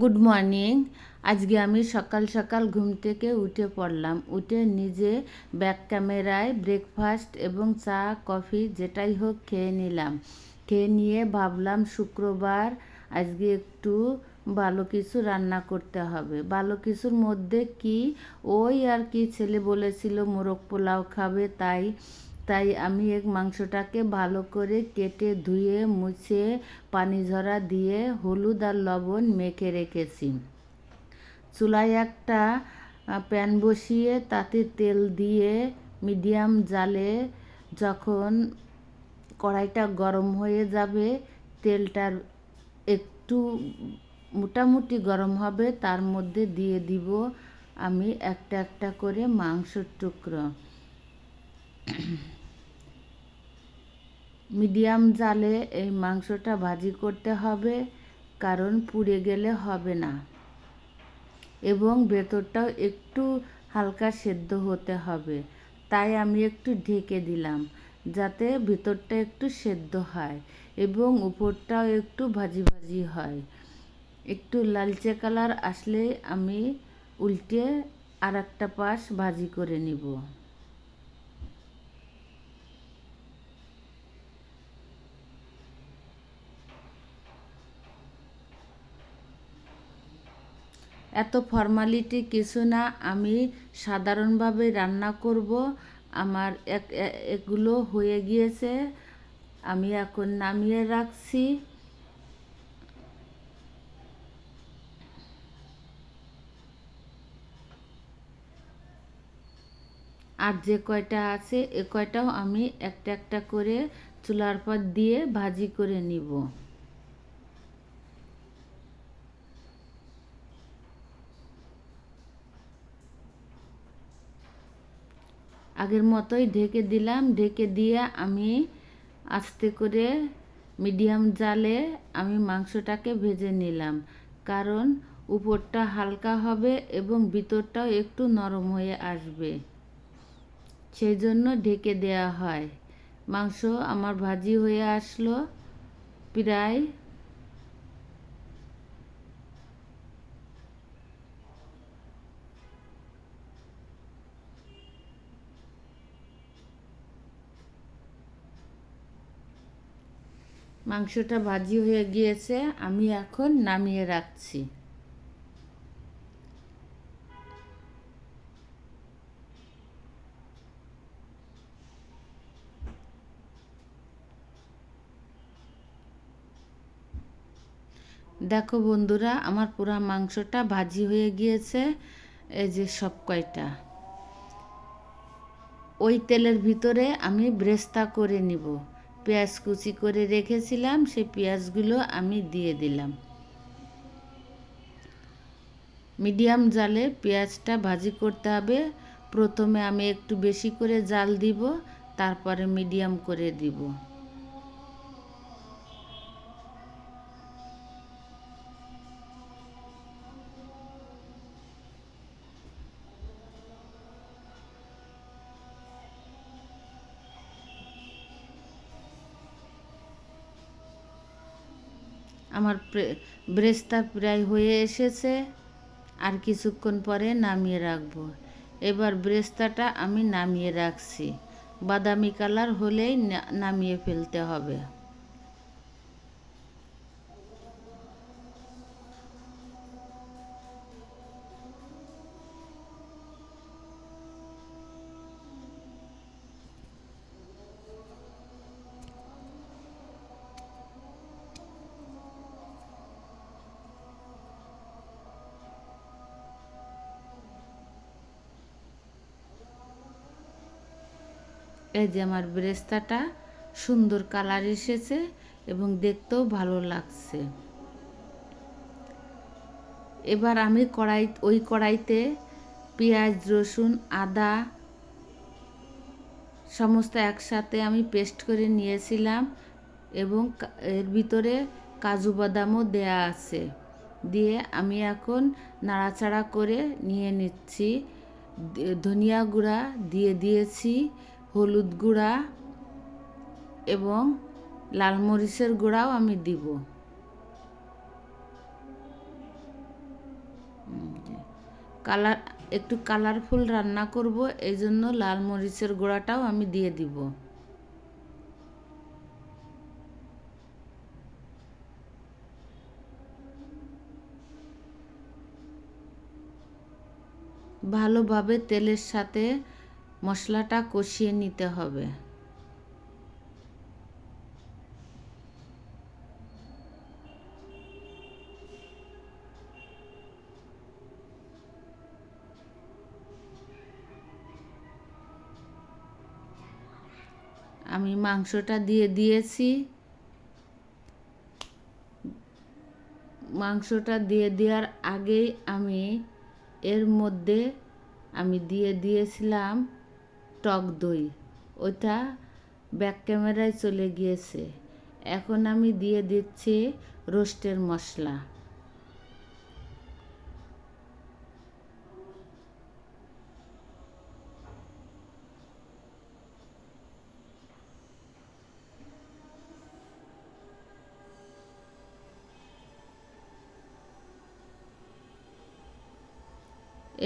Good morning আজকে আমি সকাল সকাল ঘুম থেকে উঠে পড়লাম। উঠে নিজে ব্যাক ক্যামেরায় ব্রেকফাস্ট এবং চা কফি যেটাই হোক খেয়ে নিলাম। খেয়ে নিয়ে ভাবলাম শুক্রবার আজকে একটু ভালো কিছু রান্না করতে হবে। ভালো কিছুর মধ্যে কি? ওই আর কি ছেলে বলেছিল, মোরগ পোলাও খাবে, তাই তাই আমি এক মাংসটাকে ভালো করে কেটে ধুয়ে, মুছে, পানি ঝরা দিয়ে হলুদ আর লবণ মেখে রেখেছি। চুলায় একটা প্যান বসিয়ে তাতে তেল দিয়ে মিডিয়াম জালে যখন কড়াইটা গরম হয়ে যাবে তেলটার একটু মোটামুটি গরম হবে, তার মধ্যে দিয়ে দিব আমি একটা একটা করে মাংসর টুকরো। মিডিয়াম জালে এই মাংসটা ভাজি করতে হবে, কারণ পুড়ে গেলে হবে না। এবং ভেতরটাও একটু হালকা সেদ্ধ হতে হবে। তাই আমি একটু ঢেকে দিলাম, যাতে ভেতরটা একটু সেদ্ধ হয় এবং উপরটাও একটু ভাজি ভাজি হয়। একটু লালচে কালার আসলে আমি উল্টে আর একটা পাশ ভাজি করে নিব। এত ফর্মালিটি কিছু না, আমি সাধারণভাবে রান্না করব। আমার এক এগুলো হয়ে গিয়েছে, আমি এখন নামিয়ে রাখছি। আর যে কয়টা আছে, এ কয়টাও আমি একটা একটা করে চুলার পর দিয়ে ভাজি করে নিব। আগের মতোই ঢেকে দিলাম। ঢেকে দিয়ে আমি আস্তে করে মিডিয়াম জালে আমি মাংসটাকে ভেজে নিলাম। কারণ উপরটা হালকা হবে এবং ভিতরটাও একটু নরম হয়ে আসবে। সেই জন্য ঢেকে দেওয়া হয়। মাংস আমার ভাজি হয়ে আসলো। প্রায় মাংসটা ভাজি হয়ে গিয়েছে, আমি এখন নামিয়ে রাখছি। দেখো বন্ধুরা, আমার পুরা মাংসটা ভাজি হয়ে গিয়েছে, এই যে সব কয়টা। ওই তেলের ভিতরে আমি ব্রেস্তা করে নিব। পেঁয়াজ কুচি করে রেখেছিলাম, সেই পেঁয়াজগুলো আমি দিয়ে দিলাম। মিডিয়াম জালে পেঁয়াজটা ভাজি করতে হবে। প্রথমে আমি একটু বেশি করে জাল দিব, তারপরে মিডিয়াম করে দিব। আমার ব্রেস্তা প্রায় হয়ে এসেছে। আর কিছুক্ষণ পরে নামিয়ে রাখব। এবার ব্রেস্তাটা আমি নামিয়ে রাখছি। বাদামি কালার হলেই নামিয়ে ফেলতে হবে। এই যে আমার ব্রেস্তাটা সুন্দর কালার এসেছে এবং দেখতেও ভালো লাগছে। এবার আমি কড়াই, ওই কড়াইতে পেঁয়াজ, রসুন, আদা সমস্ত একসাথে আমি পেস্ট করে নিয়েছিলাম এবং এর ভিতরে কাজু বাদামও দেয়া আছে। দিয়ে আমি এখন নাড়াচাড়া করে নিয়ে নিচ্ছি ধনিয়া গুঁড়া দিয়ে দিয়েছি। হলুদ গুঁড়া এবং লাল মরিচের গুঁড়াও আমি দিব। কালার, একটু কালারফুল রান্না করব এই জন্য লাল মরিচের গুঁড়াটাও আমি দিয়ে দিব। ভালোভাবে তেলের সাথে মশলাটা কষিয়ে নিতে হবে। আমি মাংসটা দিয়ে দিয়েছি। মাংসটা দিয়ে দেওয়ার আগেই আমি এর মধ্যে আমি দিয়ে দিয়েছিলাম টক দই। ওটা ব্যাক ক্যামেরায় চলে গিয়েছে। এখন আমি দিয়ে দিচ্ছি রোস্টের মশলা।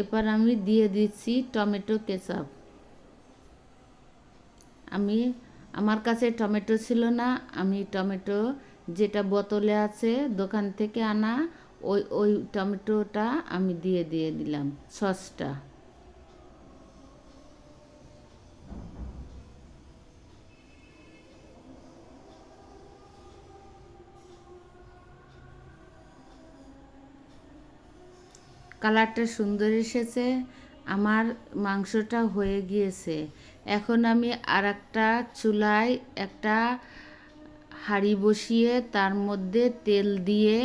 এবার আমি দিয়ে দিচ্ছি টমেটো কেচাপ। আমি, আমার কাছে টমেটো ছিল না। আমি টমেটো যেটা বোতলে আছে দোকান থেকে আনা, ওই ওই টমেটোটা আমি দিয়ে দিয়ে দিলাম সসটা। কালারটা সুন্দর এসেছে। আমার মাংসটা হয়ে গিয়েছে। এখন আমি আর একটা চুলায় একটা হাঁড়ি বসিয়ে তার মধ্যে তেল দিয়ে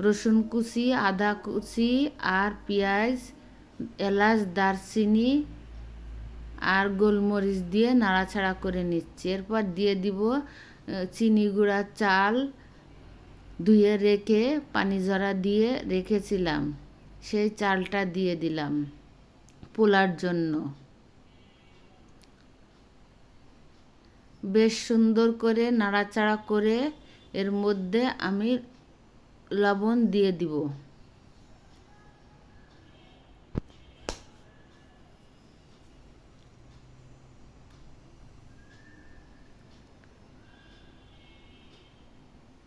রসুন কুচি, আদা কুচি আর পেঁয়াজ, এলাচ, দারচিনি আর গোলমরিচ দিয়ে নাড়াছাড়া করে নিচ্ছি। এরপর দিয়ে দিব চিনি গুঁড়া চাল ধুয়ে রেখে পানি জরা দিয়ে রেখেছিলাম। সেই চালটা দিয়ে দিলাম পোলার জন্য। বেশ সুন্দর করে নাড়াচাড়া করে এর মধ্যে আমি লবণ দিয়ে দিব।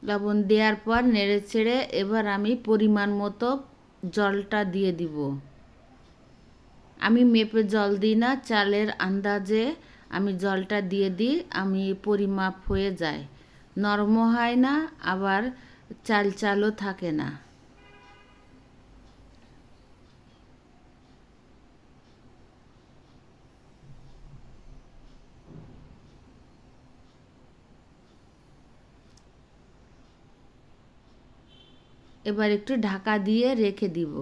লবণ দেওয়ার পর নেড়ে ছেড়ে এবার আমি পরিমাণ মতো জলটা দিয়ে দিব। আমি মেপে জল দিই না, চালের আন্দাজে আমি জলটা দিয়ে দিই, আমি পরিমাপ হয়ে যায়। নরম হয় না, আবার চাল চালও থাকে না। এবার একটু ঢাকা দিয়ে রেখে দিব।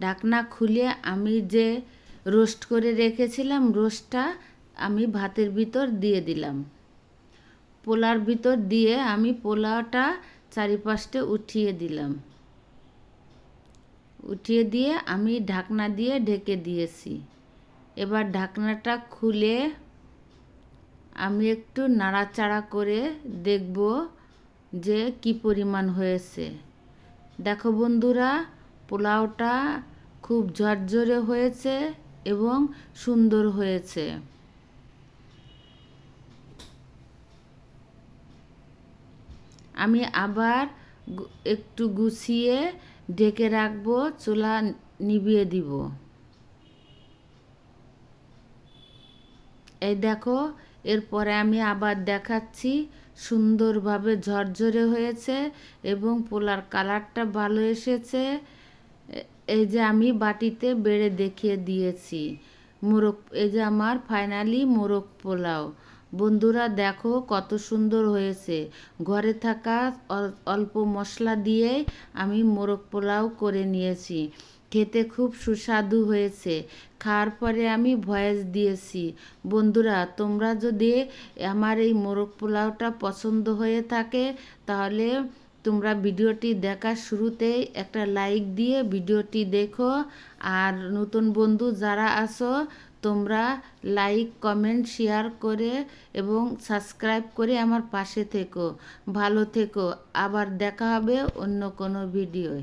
ঢাকনা খুলে আমি যে রোস্ট করে রেখেছিলাম, রোস্টটা আমি ভাতের ভিতর দিয়ে দিলাম। পোলার ভিতর দিয়ে আমি পোলাওটা চারিপাশে উঠিয়ে দিলাম। উঠিয়ে দিয়ে আমি ঢাকনা দিয়ে ঢেকে দিয়েছি। এবার ঢাকনাটা খুলে আমি একটু নাড়াচাড়া করে দেখব যে কি পরিমাণ হয়েছে। দেখো বন্ধুরা, পোলাওটা খুব ঝরঝরে হয়েছে। এবং সুন্দর হয়েছে। আমি আবার একটু গুছিয়ে ঢেকে রাখব, চুলা নিভিয়ে দিব। এই দেখো, এরপরে আমি আবার দেখাচ্ছি সুন্দরভাবে ঝরঝরে হয়েছে এবং পোলার কালারটা ভালো এসেছে। এই যে আমি বাটিতে বেড়ে দেখিয়ে দিয়েছি। মোরগ, এই যে আমার ফাইনালি মোরগ পোলাও। বন্ধুরা, দেখো কত সুন্দর হয়েছে। ঘরে থাকা অল্প মশলা দিয়ে আমি মোরগ পোলাও করে নিয়েছি। খেতে খুব সুস্বাদু হয়েছে। খাওয়ার পরে আমি ভয়েস দিয়েছি, বন্ধুরা, তোমরা যদি আমার এই মোরগ পোলাওটা পছন্দ হয়ে থাকে, তাহলে তোমরা ভিডিওটি দেখার শুরুতেই একটা লাইক দিয়ে ভিডিওটি দেখো। আর নতুন বন্ধু যারা আসো তোমরা লাইক, কমেন্ট, শেয়ার করে এবং সাবস্ক্রাইব করে আমার পাশে থেকো। ভালো থেকো। আবার দেখা হবে অন্য কোনো ভিডিওয়।